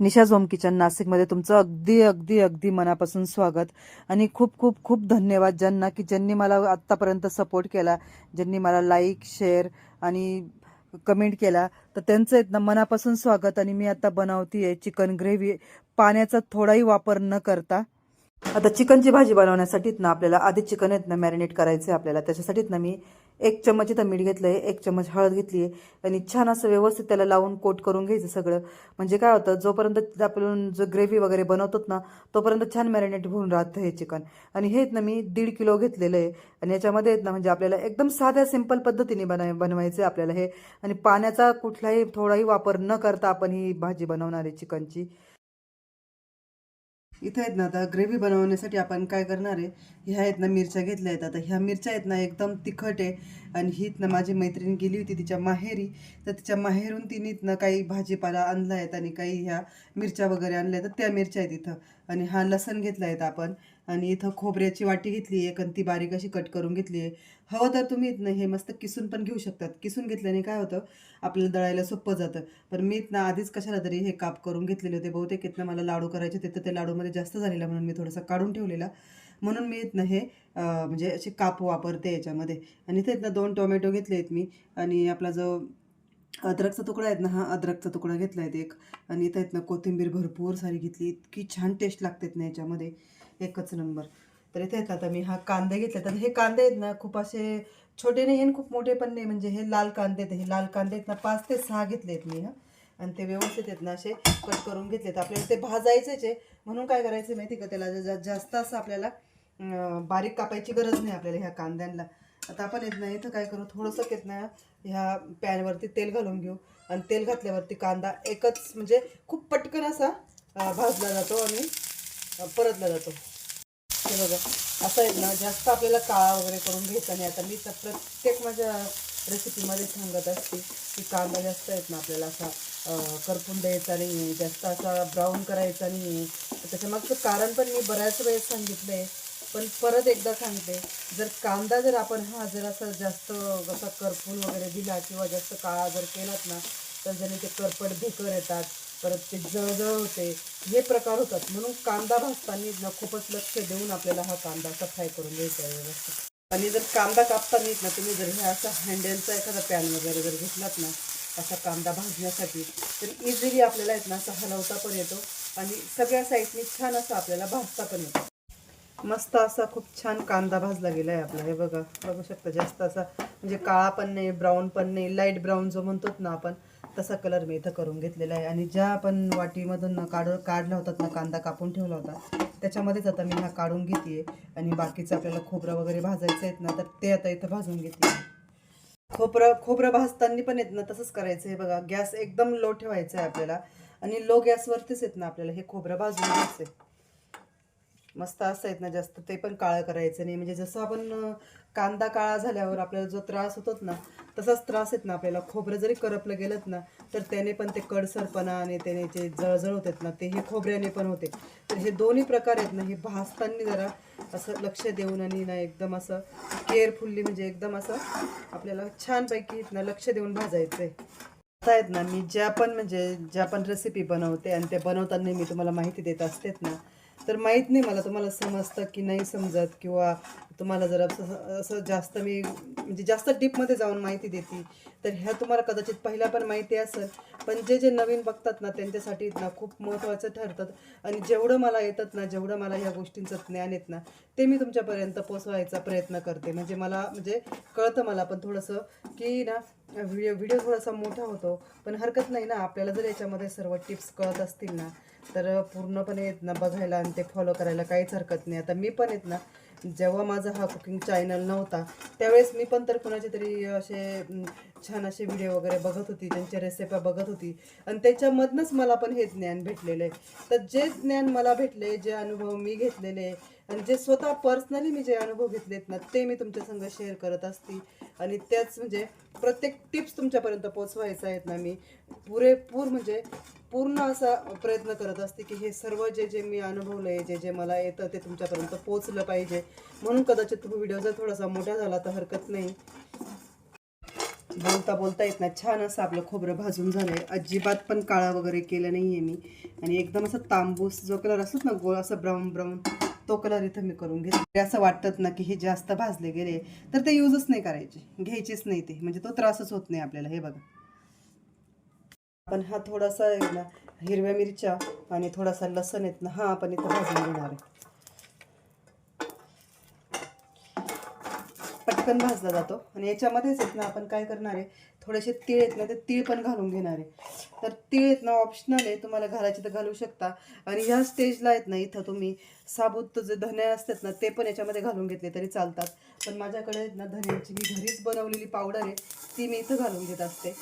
निशा zone kitchen नाशिकमध्ये तुमचं अगदी अगदी अगदी मनापासून स्वागत. आणि खूप खूप खूप धन्यवाद ज्यांना की ज्यांनी मला आत्तापर्यंत सपोर्ट केला ज्यांनी मला लाईक शेअर आणि कमेंट केला. तर त्यांचं आहेत ना मनापासून स्वागत आणि मी आता बनवती आहे चिकन ग्रेव्ही पाण्याचा थोडाही वापर न करता. आता चिकनची भाजी बनवण्यासाठीच ना आपल्याला आधी चिकन आहेत ना मॅरिनेट करायचं आहे आपल्याला. त्याच्यासाठीच ना मी एक चमच इथं मीठ घेतलं आहे एक चमच हळद घेतली आहे आणि छान असं व्यवस्थित त्याला लावून कोट करून घ्यायचं सगळं. म्हणजे काय होतं जोपर्यंत आपण जो ग्रेव्ही वगैरे बनवतो ना तोपर्यंत छान मॅरिनेट होऊन राहतं हे चिकन. आणि हे ना मी दीड किलो घेतलेलं आहे. आणि याच्यामध्ये आहेत ना म्हणजे आपल्याला एकदम साध्या सिंपल पद्धतीने बनाय बनवायचं आहे आपल्याला हे. आणि पाण्याचा कुठलाही थोडाही वापर न करता आपण ही भाजी बनवणार आहे चिकनची. इथं आहेत ना आता ग्रेव्ही बनवण्यासाठी आपण काय करणार आहे? ह्या आहेत ना मिरच्या घेतल्या आहेत. आता ह्या मिरच्या आहेत ना एकदम तिखट आहे. आणि हीत ना माझी मैत्रीण गेली होती तिच्या माहेरी. तर तिच्या माहेरून तिने ना काही भाजीपाला आणला आहेत आणि काही ह्या मिरच्या वगैरे आणल्या तर त्या मिरच्या आहेत इथं. आणि हा लसण घेतला आहेत आपण. आणि इथं खोबऱ्याची वाटी घेतली आहे आणि ती बारीक अशी कट करून घेतली. आहे हवं तर तुम्ही इथनं हे मस्त किसून पण घेऊ शकतात. किसून घेतल्याने काय होतं? आपल्याला दळायला सोपं जातं. पण मी इथनं आधीच कशाला तरी हे काप करून घेतलेले होते. बहुतेक इथनं मला लाडू करायचे होते तर ते लाडूमध्ये जास्त झालेला म्हणून मी थोडंसं काढून ठेवलेला. म्हणून मी इथनं हे म्हणजे असे काप वापरते याच्यामध्ये. आणि इथे इथनं दोन टोमॅटो घेतले आहेत मी. आणि आपला जो अद्रकचा तुकडा आहेत ना हा अद्रकचा तुकडा घेतला आहे एक. आणि इथं आहेत ना कोथिंबीर भरपूर सारी घेतली. इतकी छान टेस्ट लागतात ना याच्यामध्ये. एकच नंबर तर इथे आहेत आता मी हा कांदे घेतले. तर हे कांदे आहेत ना खूप असे छोटे नाही आणि खूप मोठे पण नाही. म्हणजे हे लाल कांदे आहेत. हे लाल कांदे आहेत ना पाच ते सहा घेतले आहेत मी हा. आणि ते व्यवस्थित आहेत ना असे कट करून घेतलेत. आपल्याला ते भाजायचेच आहे. म्हणून काय करायचं माहिती का? त्याला जास्त असं आपल्याला बारीक कापायची गरज नाही आपल्याला ह्या कांद्यांना. आता आपण येत नाही तर काय करू? थोडंसं येत ना ह्या पॅनवरती तेल घालून घेऊ. आणि तेल घातल्यावरती कांदा एकच म्हणजे खूप पटकन असा भाजला जातो आणि परतला जातो. हे बघा असं येत ना जास्त आपल्याला काळा वगैरे करून घ्यायचा नाही. आता मी तर प्रत्येक माझ्या रेसिपीमध्ये सांगत असते की कांदा जास्त आहेत ना आपल्याला असा करपून द्यायचा नाही आहे जास्त असा ब्राऊन करायचा नाही आहे त्याच्यामागचं कारण पण मी बऱ्याच वेळेस सांगितलं आहे पण परत एकदा सांगते जर कांदा जर आपण हा जर असा जास्त असा करपून वगैरे दिला किंवा जास्त काळा जर केलात ना तर जरी ते करपट भेकर येतात परत ते जळजळ होते हे प्रकार होतात. म्हणून कांदा भाजताना खूपच लक्ष देऊन आपल्याला हा कांदा असा फ्राय करून घ्यायचा आहे व्यवस्थित. आणि जर कांदा कापताना ना तुम्ही जर हे असा हँडलचा एखादा पॅन वगैरे जर घेतलात ना असा कांदा भाजण्यासाठी तर इझिली आपल्याला आहेत ना असा हलवता पण येतो आणि सगळ्या साईडनी छान असं आपल्याला भाजता पण येतो. मस्त असा खूप छान कांदा भाजला गेला आहे आपला. हे बघा बघू शकता जास्त असा म्हणजे काळा पण नाही ब्राऊन पण नाही लाइट ब्राऊन जो म्हणतो ना आपण तसा कलर मी इथं करून घेतलेला आहे. आणि ज्या आपण वाटीमधून ना काढ काढला होतात ना कांदा कापून ठेवला होता त्याच्यामध्येच आता मी हा काढून घेते आणि बाकीचं आपल्याला खोबरं वगैरे भाजायचं आहेत ना तर ते आता इथं भाजून घेते खोबरं खोबरं भाजताना पण येत ना तसंच करायचं. आहे बघा गॅस एकदम लो ठेवायचा आहे आपल्याला. आणि लो गॅसवरतीच येत ना आपल्याला हे खोबरं भाजून घ्यायचं आहे मस्त असं आहेत ना जास्त ते पण काळं करायचं नाही. म्हणजे जसं आपण कांदा काळा झाल्यावर आपल्याला जो त्रास होतोच ना तसाच त्रास येत ना आपल्याला. खोबरं जरी करपलं गेलं ना तर त्याने पण ते कडसरपणा आणि त्याने जे जळजळ होतात ना ते हे खोबऱ्याने पण होते. तर हे दोन्ही प्रकार आहेत ना हे भासताना जरा असं लक्ष देऊन आणि ना एकदम असं केअरफुल्ली म्हणजे एकदम असं आपल्याला छानपैकी ना लक्ष देऊन भाजायचं आहे आता आहेत ना मी ज्या पण म्हणजे ज्या पण रेसिपी बनवते आणि ते बनवताना मी तुम्हाला माहिती देत असतेत ना तर माहीत नाही मला तुम्हाला समजतं की नाही समजत किंवा तुम्हाला जर असं असं जास्त मी म्हणजे जास्त डीपमध्ये जाऊन माहिती देते तर ह्या तुम्हाला कदाचित पहिला पण माहिती असेल. पण जे जे नवीन बघतात ना त्यांच्यासाठी ना खूप महत्त्वाचं ठरतात आणि जेवढं मला येतात ना जेवढं मला ह्या गोष्टींचं ज्ञान येत ना ते मी तुमच्यापर्यंत पोचवायचा प्रयत्न करते. म्हणजे मला म्हणजे कळतं मला पण थोडंसं की ना व्हिडिओ व्हिडिओ थोडासा मोठा होतो पण हरकत नाही ना. आपल्याला जर याच्यामध्ये सर्व टिप्स कळत असतील ना तर पूर्णपणे येत ना बघायला आणि ते फॉलो करायला काहीच हरकत नाही. आता मी पण येत ना जेव्हा माझा हा कुकिंग चॅनल नव्हता त्यावेळेस मी पण तर कुणाचे तरी असे छान असे व्हिडिओ वगैरे बघत होती त्यांच्या रेसिप्या बघत होती. आणि त्याच्यामधनंच मला पण हे ज्ञान भेटलेलं आहे. तर जे ज्ञान मला भेटले जे अनुभव मी घेतलेले आणि जे स्वतः पर्सनली मी जे अनुभव घेतलेत ना ते मी तुमच्या संग शेअर करत असते. आणि त्याच म्हणजे प्रत्येक टिप्स तुमच्यापर्यंत पोचवायचा आहेत ना मी. पुरेपूर म्हणजे पूर्ण असा प्रयत्न करत असते की हे सर्व जे जे मी अनुभवलं आहे जे जे मला येतं ते तुमच्यापर्यंत पोचलं पाहिजे. म्हणून कदाचित व्हिडिओ जर थोडासा मोठा झाला तर हरकत नाही. बोलता बोलता येत नाही छान असं आपलं खोबरं भाजून झालंय. अजिबात पण काळा वगैरे केलं नाहीये मी. आणि एकदम असं तांबूस जो कलर असत ना गोळ असं ब्राऊन ब्राऊन तो कलर इथं मी करून घेते. म्हणजे असं वाटत ना की हे जास्त भाजले गेले तर ते यूजच नाही करायचे. घ्यायचेच नाही ते. म्हणजे तो त्रासच होत नाही आपल्याला हे बघा. आपण हा थोडासा हिरव्या मिरच्या आणि थोडासा लसण आहेत ना हा आपण इथं भाजून घेणार आहे. पटकन भाजला जातो. आणि याच्यामध्येच आहेत ना आपण काय करणार आहे थोडेसे तीळ आहेत ना ते तीळ पण घालून घेणार आहे. तर तीळ आहेत ना ऑप्शनल आहे. तुम्हाला घालायचे तर घालू शकता. आणि ह्या स्टेजला आहेत ना इथं तुम्ही साबूत जे धने असतात ना ते पण याच्यामध्ये घालून घेतले तरी चालतात. पण माझ्याकडे आहेत ना धन्याची मी घरीच बनवलेली पावडर आहे ती मी इथं घालून घेत असते.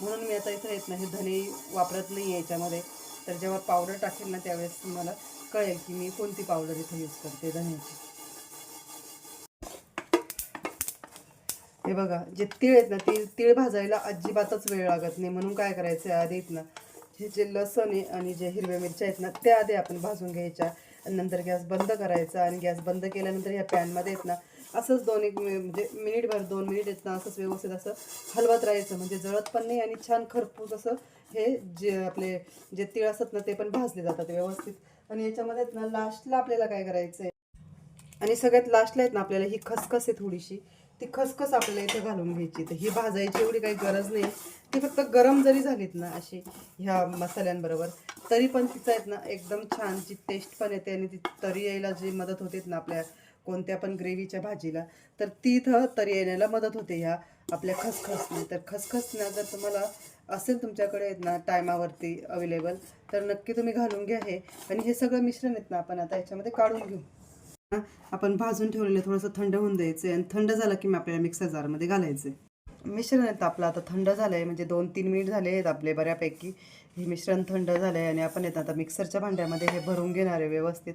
म्हणून मी आता इथं येत ना हे धने वापरत नाही आहे याच्यामध्ये. तर जेव्हा पावडर टाकेल ना त्यावेळेस तुम्हाला कळेल की मी कोणती पावडर इथं यूज करते धन्याची. हे बघा जे तीळ आहेत ना ती तीळ भाजायला अजिबातच वेळ लागत नाही. म्हणून काय करायचं आहे आधी ना हे जे लसण आहे आणि जे हिरव्या मिरच्या आहेत ना त्या आधी आपण भाजून घ्यायच्या. आणि नंतर गॅस बंद करायचा. आणि गॅस बंद केल्यानंतर ह्या पॅनमध्ये आहेत ना असंच दोन एक म्हणजे मिनिटभर दोन मिनिट आहेत ना असंच व्यवस्थित असं हलवत राहायचं. म्हणजे जळत पण नाही आणि छान खरपूस असं हे जे आपले जे तीळ असतात ना ते पण भाजले जातात व्यवस्थित. आणि याच्यामध्ये आहेत ना लास्टला आपल्याला काय करायचं आहे आणि सगळ्यात लास्टला आहेत ना आपल्याला ही खसखस आहे थोडीशी. ती खसखस आपल्याला इथे घालून घ्यायची. तर ही भाजायची एवढी काही गरज नाही. ती फक्त गरम जरी झालीत ना अशी ह्या मसाल्यांबरोबर तरी पण तिचं आहेत ना एकदम छान जी टेस्ट पण येते आणि ती तरी यायला जी मदत होते ना आपल्या कोणत्या पण ग्रेव्हीच्या भाजीला तर ती इथं तरी येण्याला मदत होते ह्या आपल्या खसखसने. तर खसखसना जर तुम्हाला असेल तुमच्याकडे आहेत ना टायमावरती अवेलेबल तर नक्की तुम्ही घालून घ्या हे. आणि हे सगळं मिश्रण आहेत ना आपण आता याच्यामध्ये काढून घेऊ. आपण भाजून ठेवलेलं थोडंसं थंड होऊन द्यायचं आणि थंड झालं की मग आपल्याला मिक्सर जारमध्ये घालायचं मिश्रण येतं आपलं आता थंड झालं आहे म्हणजे दोन तीन मिनिट झाले आहेत आपले बऱ्यापैकी. हे मिश्रण थंड झालं आहे आणि आपण येत आता मिक्सरच्या भांड्यामध्ये हे भरून घेणार आहे व्यवस्थित.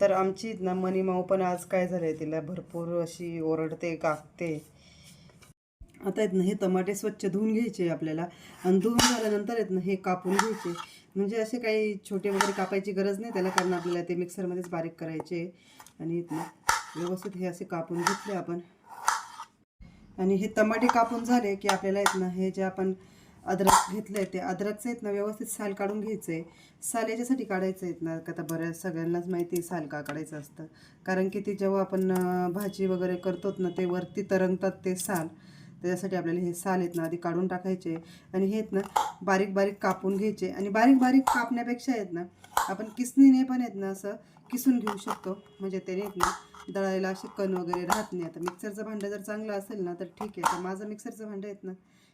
तर आमची ना मनी माऊ पण आज काय झालं आहे तिला भरपूर अशी ओरडते काकते. आता येत ना हे टमाटे स्वच्छ धुवून घ्यायचे आपल्याला. आणि धुवून झाल्यानंतर येत ना हे कापून घ्यायचे. म्हणजे असे काही छोटे वगैरे कापायची गरज नाही. त्याला कारण आपल्याला ते मिक्सरमध्येच बारीक करायचे आणि व्यवस्थित हे असे कापून घेतले आपण. आणि हे टमाटे कापून झाले की आपल्याला आहेत ना हे जे आपण अद्रक घेतलं आहे ते अद्रकचं आहेत ना व्यवस्थित साल काढून घ्यायचं आहे साल याच्यासाठी काढायचं आहेत ना का आता बऱ्याच सगळ्यांनाच माहिती आहे साल का काढायचं असतं. कारण की ते जेव्हा आपण भाजी वगैरे करतो ना ते वरती तरंगतात ते साल. त्याच्यासाठी आपल्याला हे साल आहेत ना आधी काढून टाकायचे आणि हे आहेत ना बारीक बारीक कापून घ्यायचे आणि बारीक बारीक कापण्यापेक्षा आहेत ना आपण किसणीने पण आहेत ना असं किसून घेऊ शकतो म्हणजे त्याने आहेत ना दळायला असे कण वगैरे राहत नाही आता मिक्सरचं भांडं जर चांगलं असेल ना तर ठीक आहे तर माझं मिक्सरचं भांडं आहेत ना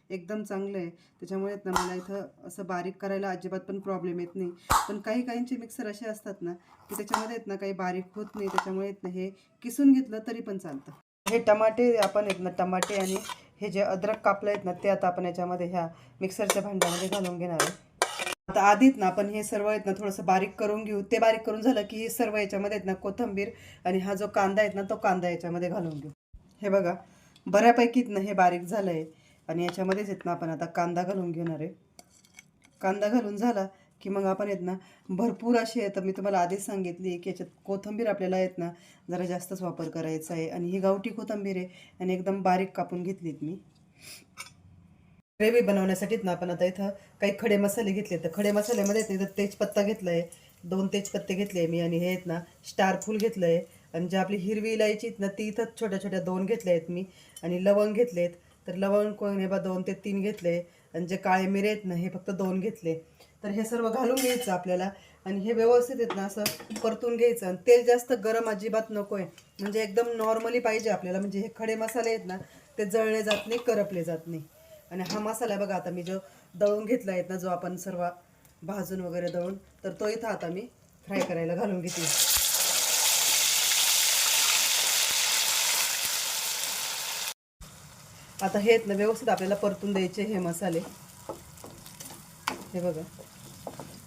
एकदम चांगलं आहे त्याच्यामुळे आहेत ना मला इथं असं बारीक करायला अजिबात पण प्रॉब्लेम येत नाही पण काही काहींचे मिक्सर असे असतात ना की त्याच्यामध्ये आहेत ना काही बारीक होत नाही त्याच्यामुळे आहेत ना हे किसून घेतलं तरी पण चालतं हे टमाटे आपण आहेत ना टमाटे आणि हे जे अद्रक कापलं आहेत ना ते आता आपण याच्यामध्ये ह्या मिक्सरच्या भांड्यामध्ये घालून घेणार आहे. आता आधीच ना आपण हे सर्व आहेत ना थोडंसं बारीक करून घेऊ. ते बारीक करून झालं की हे सर्व याच्यामध्ये आहेत ना कोथंबीर आणि हा जो कांदा आहेत ना तो कांदा याच्यामध्ये घालून घेऊ. हे बघा बऱ्यापैकीच ना हे बारीक झालं आहे आणि याच्यामध्येच आहेत ना आपण आता कांदा घालून घेणार आहे. कांदा घालून झाला की मग आपण आहेत ना भरपूर अशी आहेत मी तुम्हाला आधीच सांगितली की याच्यात कोथिंबीर आपल्याला आहेत ना जरा जास्तच वापर करायचा आहे. आणि ही गावठी कोथिंबीर आहे आणि एकदम बारीक कापून घेतलीत मी. ग्रेव्ही बनवण्यासाठीच ना आपण आता इथं काही खडे मसाले घेतले. तर खडे मसाल्यामध्ये आहेत इथं तेजपत्ता घेतला आहे दोन तेजपत्ते घेतले मी आणि हे आहेत ना स्टार फूल घेतलं आहे आणि जे आपली हिरवी इलायची आहेत ना ती इथं छोट्या छोट्या दोन घेतल्या आहेत मी. आणि लवंग घेतलेत. तर लवंग कोण हे बा दोन ते तीन घेतले. आणि जे काळे मिरे आहेत ना हे फक्त दोन घेतले. तर हे सर्व घालून घ्यायचं आपल्याला. आणि हे व्यवस्थित आहेत ना असं परतून घ्यायचं. आणि तेल जास्त गरम अजिबात नको आहे म्हणजे एकदम नॉर्मली पाहिजे आपल्याला. म्हणजे हे खडे मसाले आहेत ना ते जळले जात नाही करपले जात नाही. आणि हा मसाला बघा आता मी जो दळून घेतला आहेत ना जो आपण सर्व भाजून वगैरे दळून तर तो इथं आता मी फ्राय करायला घालून घेते. आता हे आहेत ना व्यवस्थित आपल्याला परतून द्यायचे हे मसाले. हे बघा.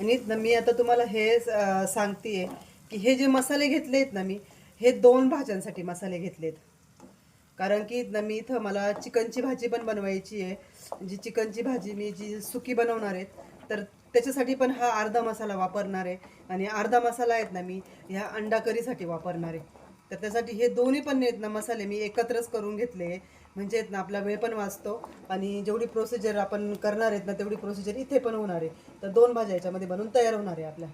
आणि मी आता तुम्हाला हे सांगते की हे जे मसाले घेतले आहेत ना मी हे दोन भाज्यांसाठी मसाले घेतलेत. कारण की ना मी इथं मला चिकनची भाजी पण बनवायची आहे. जी चिकनची भाजी मी जी सुकी बनवणार आहे तर त्याच्यासाठी पण हा अर्धा मसाला वापरणार आहे. आणि अर्धा मसाला आहेत ना मी ह्या अंडा करीसाठी वापरणार आहे. तर त्यासाठी हे दोन्ही पण आहेत ना मसाले मी एकत्रच करून घेतले म्हणजे आहेत ना आपला वेळ पण वाचतो आणि जेवढी प्रोसिजर आपण करणार आहेत ना तेवढी प्रोसिजर इथे पण होणार आहे. तर दोन भाज्या याच्यामध्ये बनवून तयार होणार आहे आपल्या.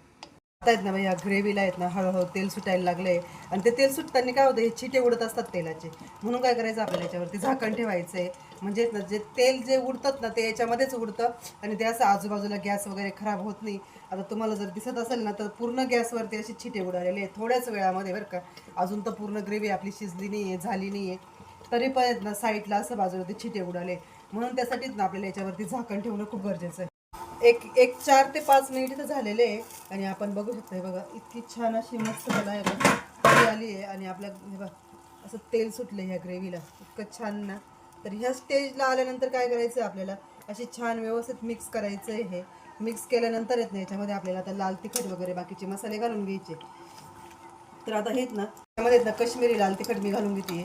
आता आहेत ना बाई या ग्रेव्हीला आहेत ना हळूहळू तेल सुटायला लागले आणि ते तेल सुटताना काय होतं हे छिटे उडत असतात तेलाचे. म्हणून काय करायचं आपल्याला याच्यावरती? झाकण ठेवायचं आहे म्हणजे ना जे तेल जे उडतात ना ते याच्यामध्येच उडतं आणि ते असं आजूबाजूला गॅस वगैरे खराब होत नाही. आता तुम्हाला जर दिसत असेल ना तर पूर्ण गॅसवरती अशी छिटे उडालेले आहेत थोड्याच वेळामध्ये बरं का. अजून तर पूर्ण ग्रेव्ही आपली शिजली नाही आहे झाली नाही आहे तरी पण आहेत ना साईडला असं बाजूला ते छिटे उडाले म्हणून त्यासाठीच ना आपल्याला याच्यावरती झाकण ठेवणं खूप गरजेचं आहे. एक एक चार ते पाच मिनिट इथं झालेले आहे आणि आपण बघू शकतो हे बघा इतकी छान अशी मस्त त्याला आहे आली आहे आणि आपल्या हे बघा असं तेल सुटलं ह्या ग्रेव्हीला. इतकं छान ना. तर ह्या स्टेजला आल्यानंतर काय करायचं आहे आपल्याला? अशी छान व्यवस्थित मिक्स करायचं आहे हे. मिक्स केल्यानंतर येत ना याच्यामध्ये आपल्याला आता लाल तिखट वगैरे बाकीचे मसाले घालून घ्यायचे. तर आता हेच ना त्यामध्ये ना काश्मीरी लाल तिखट मी घालून घेते.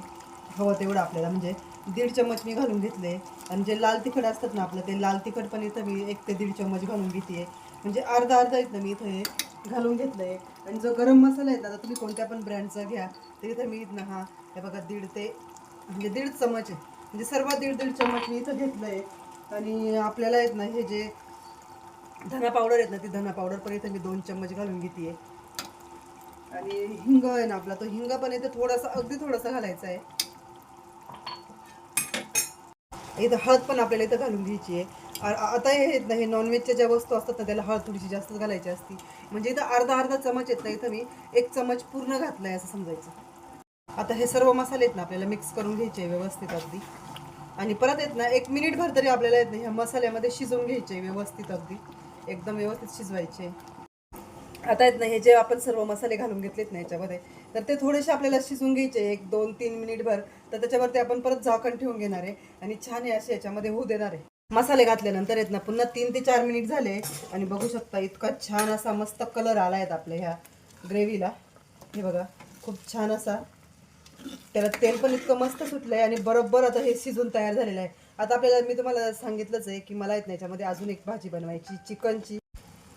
हवं तेवढं आपल्याला. म्हणजे दीड चम्मच मी घालून घेतले. आणि जे लाल तिखट असतात ना आपलं ते लाल तिखट पण इथं मी एक ते दीड चम्मच घालून घेते म्हणजे अर्धा अर्धा आहेत ना मी इथं हे घालून घेतलं आहे आणि जो गरम मसाला आहे ना तुम्ही कोणत्या पण ब्रँडचा घ्या. तर इथं मी इथं हा हे बघा दीड ते म्हणजे दीड चम्मच आहे. म्हणजे सर्व दीड दीड चम्मच मी इथं घेतलं आहे आणि आपल्याला आहेत ना हे जे धना पावडर आहेत ना ती धना पावडर पण इथं मी दोन चम्मच घालून घेते आहे आणि हिंग आहे ना आपला तो हिंग पण इथे थोडासा अगदी थोडासा घालायचा आहे. इथं हळद पण आपल्याला इथं घालून घ्यायची आहे. आता हे ना हे नॉनव्हेजच्या ज्या वस्तू असतात ना त्याला हळद थोडीशी जास्त घालायची असती. म्हणजे इथं अर्धा अर्धा चमच येत ना इथं मी एक चमच पूर्ण घातला आहे असं समजायचं. आता हे सर्व मसाले आहेत ना आपल्याला मिक्स करून घ्यायचे आहे व्यवस्थित अगदी. आणि परत येत ना एक मिनिटभर तरी आपल्याला येत ना ह्या मसाल्यामध्ये शिजवून घ्यायचे आहे व्यवस्थित अगदी. एकदम व्यवस्थित शिजवायचे. आता आहेत ना हे जे आपण सर्व मसाले घालून घेतलेत ना याच्यामध्ये तर ते थोडेसे आपल्याला शिजून घ्यायचे. एक दोन तीन मिनिटभर तर त्याच्यावरती आपण परत झाकण ठेवून घेणार आहे. आणि छान हे असे याच्यामध्ये होऊ देणार आहे. मसाले घातल्यानंतर आहेत ना पुन्हा तीन ते चार मिनिट झाले. आणि बघू शकता इतका छान असा मस्त कलर आला आहेत आपल्या ह्या ग्रेव्हीला हे बघा खूप छान असा. त्याला तेल पण इतकं मस्त सुटलं आहे आणि बरोबर आता हे शिजून तयार झालेलं आहे. आता आपल्याला मी तुम्हाला सांगितलंच आहे की मला येत ना याच्यामध्ये अजून एक भाजी बनवायची चिकनची.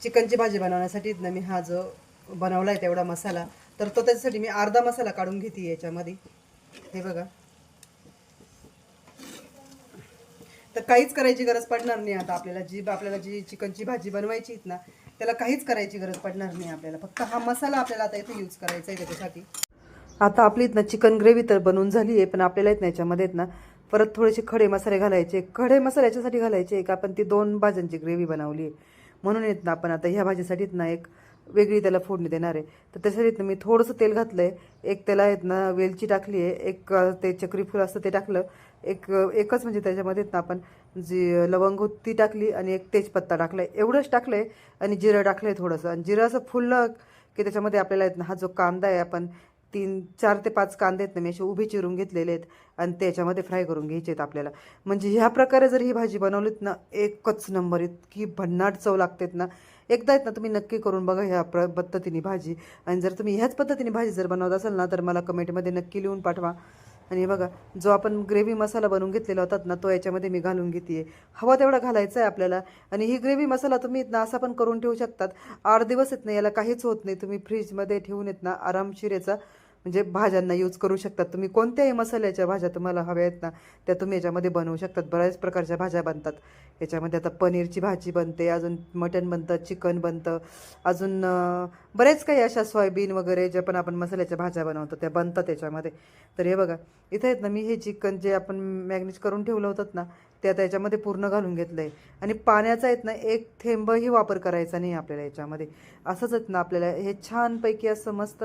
चिकनची भाजी बनवण्यासाठी ना मी हा जो बनवला आहे तेवढा मसाला तर तो त्याच्यासाठी मी अर्धा मसाला काढून घेते याच्यामध्ये. हे बघा. तर काहीच करायची गरज पडणार नाही आता आपल्याला. जी आपल्याला जी चिकनची भाजी बनवायची आहेत ना त्याला काहीच करायची गरज पडणार नाही आपल्याला. फक्त हा मसाला आपल्याला आता इथे यूज करायचा आहे त्याच्यासाठी. आता आपली इथनं चिकन ग्रेव्ही तर बनवून झाली आहे पण आपल्याला इथनं याच्यामध्ये ना परत थोडेसे खडे मसाले घालायचे. खडे मसाले याच्यासाठी घालायचे का? आपण ती दोन भाज्यांची ग्रेव्ही बनवली आहे. म्हणून येत ना आपण आता ह्या भाजीसाठीच ना एक वेगळी त्याला फोडणी देणार आहे. तर त्यासाठी मी थोडंसं तेल घातलं आहे एक त्याला आहेत ना वेलची टाकली आहे. एक ते चक्रीफुल असतं ते टाकलं. एक एकच म्हणजे त्याच्यामध्ये ना आपण जी लवंग ती टाकली आणि एक तेजपत्ता टाकला आहे एवढंच टाकलं आहे आणि जिरं टाकलं आहे थोडंसं. आणि जिरं असं फुललं की त्याच्यामध्ये आपल्याला येत ना हा जो कांदा आहे आपण तीन चार ते पाच कांदे आहेत ना मी असे उभे चिरून घेतलेले आहेत आणि त्याच्यामध्ये फ्राय करून घ्यायचे आहेत आपल्याला. म्हणजे ह्या प्रकारे जर ही भाजी बनवलीत ना एकच नंबर इतकी भन्नाट चव लागतेत ना. एकदा आहेत ना तुम्ही नक्की करून बघा ह्या प्र पद्धतीने भाजी. आणि जर तुम्ही ह्याच पद्धतीने भाजी जर बनवत असाल ना तर मला कमेंटमध्ये नक्की लिहून पाठवा. आणि बघा जो आपण ग्रेव्ही मसाला बनवून घेतलेला होतात ना तो याच्यामध्ये मी घालून घेते हवा तेवढा घालायचा आहे आपल्याला. आणि ही ग्रेव्ही मसाला तुम्ही ना असा पण करून ठेवू शकतात. आठ दिवस येत नाही याला काहीच होत नाही. तुम्ही फ्रीजमध्ये ठेवून येत ना आरामशीर याचा म्हणजे भाज्यांना यूज करू शकतात. तुम्ही कोणत्याही मसाल्याच्या भाज्या तुम्हाला हव्या आहेत ना त्या तुम्ही याच्यामध्ये बनवू शकतात. बऱ्याच प्रकारच्या भाज्या बनतात. याच्यामध्ये आता पनीरची भाजी बनते अजून मटण बनतं चिकन बनतं अजून बरेच काही अशा सोयाबीन वगैरे जे पण आपण मसाल्याच्या भाज्या बनवतो त्या बनतात याच्यामध्ये. तर हे बघा इथं आहेत ना मी हे चिकन जे आपण मॅग्नेज करून ठेवलं होतं ना ते आता याच्यामध्ये पूर्ण घालून घेतलं आहे आणि पाण्याचा आहेत ना एक थेंबही वापर करायचा नाही आपल्याला याच्यामध्ये. असंच आहेत ना आपल्याला हे छानपैकी असं मस्त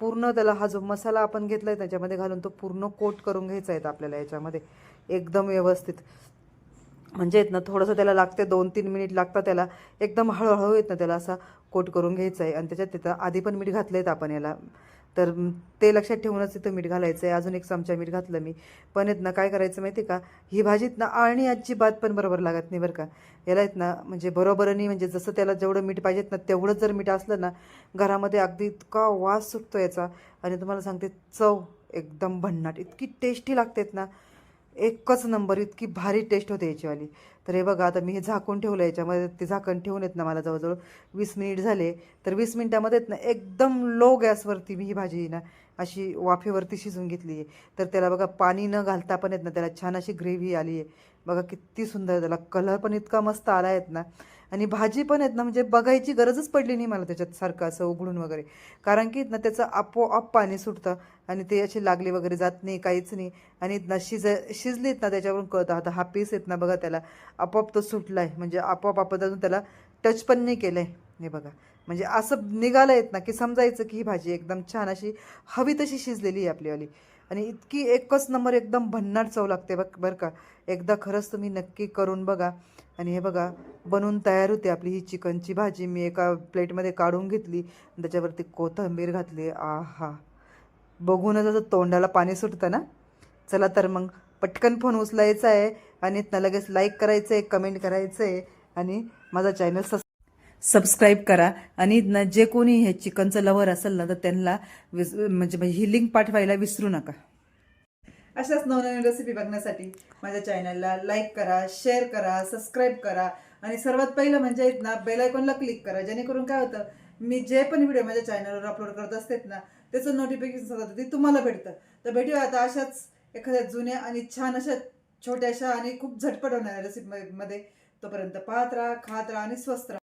पूर्ण त्याला हा जो मसाला आपण घेतला आहे त्याच्यामध्ये घालून तो पूर्ण कोट करून घ्यायचा आहे आपल्याला याच्यामध्ये. एकदम व्यवस्थित. म्हणजे आहेत ना थोडंसं त्याला लागते दोन तीन मिनिट लागतं त्याला. एकदम हळूहळू येत ना त्याला असा कोट करून घ्यायचा आहे. आणि त्याच्यात तिथं आधी पण मीठ घातलं आहेत आपण याला. तर ते लक्षात ठेवूनच तिथं मीठ घालायचं आहे अजून एक चमचा मीठ घातलं मी. पण येत ना काय करायचं माहिती आहे का? ही भाजीत ना आळणी अजिबात पण बरोबर लागत नाही बरं का. याला येत ना म्हणजे बरोबर नाही म्हणजे जसं त्याला जेवढं मीठ पाहिजेत ना तेवढंच जर मीठ असलं ना घरामध्ये अगदी इतका वास सुटतो याचा. आणि तुम्हाला सांगते चव एकदम भन्नाट. इतकी टेस्टी लागतेत ना. एकच नंबर इतकी भारी टेस्ट होते याचीवाली. तर हे बघा आता मी हे झाकून ठेवलं याच्यामध्ये ते झाकण ठेवून येत ना मला जवळजवळ वीस मिनिट झाले. तर वीस मिनिटामध्ये ना एकदम लो गॅसवरती मी ही भाजी ना अशी वाफेवरती शिजून घेतली आहे. तर त्याला बघा पाणी न घालता पण येत ना त्याला छान अशी ग्रेव्ही आली आहे. बघा किती सुंदर त्याला कलर पण इतका मस्त आला आहेत ना. आणि भाजी पण आहेत ना म्हणजे बघायची गरजच पडली नाही मला त्याच्यात सारखं असं उघडून वगैरे. कारण की ना त्याचं आपोआप पाणी सुटतं आणि ते अशी लागली वगैरे जात नाही काहीच नाही. आणि ना शिज शिजलीत ना त्याच्यावरून कळतं. आता हा पीस येत ना बघा त्याला. आपोआप तो सुटला आहे म्हणजे आपोआप आपण अजून त्याला टच पण नाही केलं आहे हे बघा. म्हणजे असं निघालं येत ना की समजायचं की ही भाजी एकदम छान अशी हवी तशी शिजलेली आहे आपलीवाली आणि इतकी एकच नंबर एकदम भन्नाट चव लागते बघ बरं का. एकदा खरंच तुम्ही नक्की करून बघा. आणि हे बघा बनवून तयार होते आपली ही चिकनची भाजी. मी एका प्लेटमध्ये काढून घेतली त्याच्यावरती कोथिंबीर घातली. आ हा बघूनच असं तोंडाला पाणी सुटतं ना? चला तर मग पटकन फोन उचलायचा आहे आणि ना लगेच लाईक करायचं आहे कमेंट करायचं आहे आणि माझा चॅनल सबस्क्राईब सबस्क्राईब करा आणि न जे कोणी हे चिकनचं लवर असेल ना तर त्यांना विस म्हणजे ही लिंक पाठवायला विसरू नका. अशाच नवनवीन रेसिपी बघण्यासाठी माझ्या चॅनलला लाईक करा शेअर करा सबस्क्राईब करा. आणि सर्वात पहिलं म्हणजे आहेत ना बेल आयकॉनला क्लिक करा. जेणेकरून काय होतं मी जे पण व्हिडिओ माझ्या चॅनलवर अपलोड करत असतेत ना त्याचं नोटिफिकेशन सतत ते तुम्हाला भेटतं. तर भेटूया आता अशाच एखाद्या जुन्या आणि छान अशा छोट्याशा आणि खूप झटपट होणाऱ्या रेसिपीमध्ये तोपर्यंत पाहत राहा खात राहा आणि स्वस्त राहा.